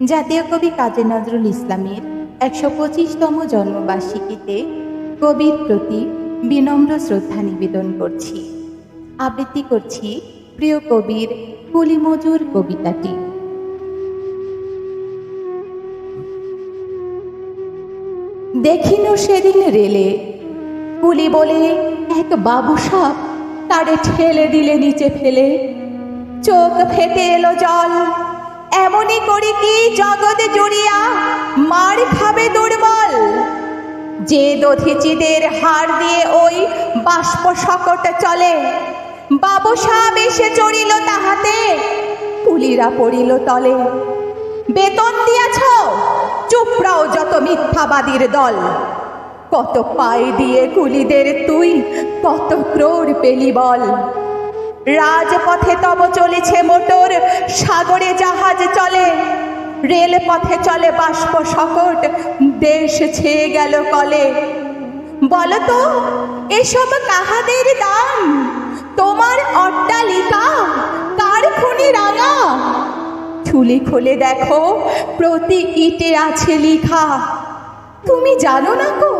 জাতীয় কবি কাজী নজরুল ইসলামের একশো পঁচিশতম জন্মবার্ষিকীতে কবির প্রতি বিনম্র শ্রদ্ধা নিবেদন করছি। আবৃত্তি করছি প্রিয় কবির কুলিমজুর কবিতাটি। দেখিন সেদিন রেলে কুলি বলে, এক বাবু সাপ তারে ঠেলে দিলে নিচে ফেলে। চোখ ফেটে এলো জল এমনই করি কি জগৎ জুড়িয়া? মার খাবে দুর্বল। যে দধিচিদের হার দিয়ে ওই বাষ্প সকটে চলে, বাবু সাহেব এসে চড়িল তাহাতে, পুলিরা পড়িল তলে। বেতন দিয়াছ? চুপড়াও যত মিথ্যাবাদীর দল। কত পায়ে দিয়ে কুলিদের তুই, কত ক্রোড় পেলি বল। রাজপথে তব চলেছে মোটর, সাগরে জাহাজ চলে। রেলপথে চলে বাষ্প সকট, দেশ ছেয়ে গেল কলে। বলতো, এসব কাহাদের দাম তোমার অট্টালিকা কার খুনি রাঙা? ঠুলি খুলে দেখো, প্রতি ইটে আছে লিখা। তুমি জানো না গো,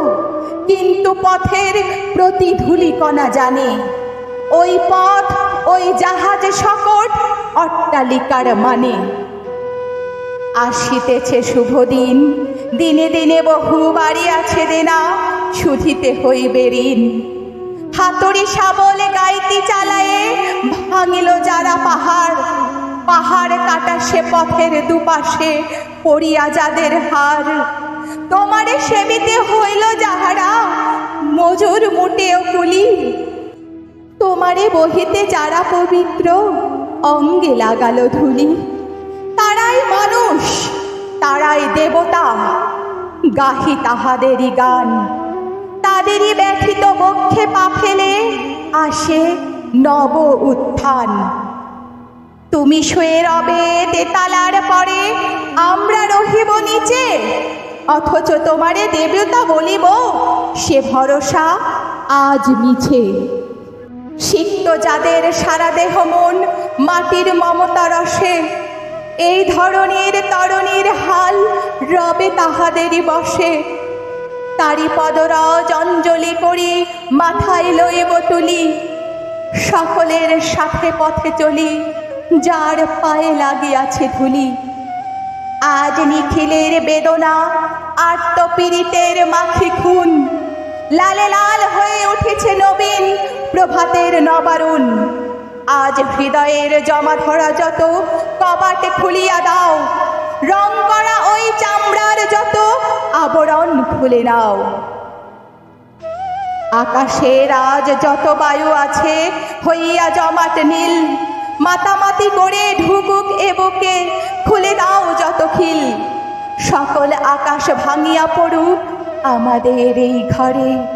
কিন্তু পথের প্রতি ধুলিকণা জানে। ওই পথ ওই জাহাজ সকট অট্টালিকার মানে। আসিতেছে শুভ দিন, দিনে দিনে বহু বাড়ি আছে দেনা শুধিতে হইবে ঋণ। হাতড়ি শাবলে গাইতি চালায়ে ভাঙিল যারা পাহাড় পাহাড় কাটা সে পথের দুপাশে পড়িয়া যাদের হার তোমারে সেবিতে হইল যাহারা মজুর মুটেও কুলি তোমারে বহিতে যারা পবিত্র, অঙ্গে লাগালো ধুলি। তারাই মানুষ, তারাই দেবতা, গাহি তাহাদেরই গান। তাদেরই ব্যথিত বক্ষে পা ফেলে আসে নব উত্থান। তুমি শুয়ে রবে তেতালার পরে, আমরা রহিব নিচে। অথচ তোমারে দেবতা বলিব, সে ভরসা আজ মিছে। সিক্ত যাদের সারা দেহ মন মাটির মমতা রসে, এই ধরনের তরণীর হাল রবে তাহাদেরই বসে। তারি পদরজ অঞ্জলি করি, মাথায় লইব তুলি, সকলের সাথে পথে চলি, যার পায়ে লাগিয়াছে ধুলি। আজ নিখিলের বেদনা, আত্মপীড়িতের মাখি খুন লালে লাল হয়ে উঠেছে নবীন প্রভাতের নবারুণ। আজ হৃদয়ের জমা ধরা যত কবাটে খুলিয়া দাও। রং করা ওই চামড়ার যত, আবরণ খুলে নাও। আকাশের আজ যত বায়ু আছে, হইয়া জমাট নীল। মাতামাতি করে ঢুকুক এ বুকে, খুলে দাও যত খিল। সকল আকাশ ভাঙিয়া পড়ুক আমাদের এই ঘরে।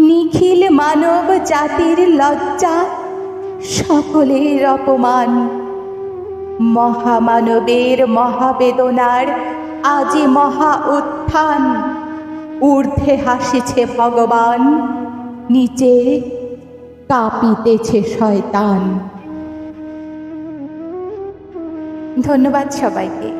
নিখিল মানব জাতির লজ্জা, সকলের অপমান। মহামানবের মহাবেদনার আজি মহা উত্থান। ঊর্ধ্বে হাসিছে ভগবান, নিচে কাঁপিতেছে শয়তান। ধন্যবাদ সবাইকে।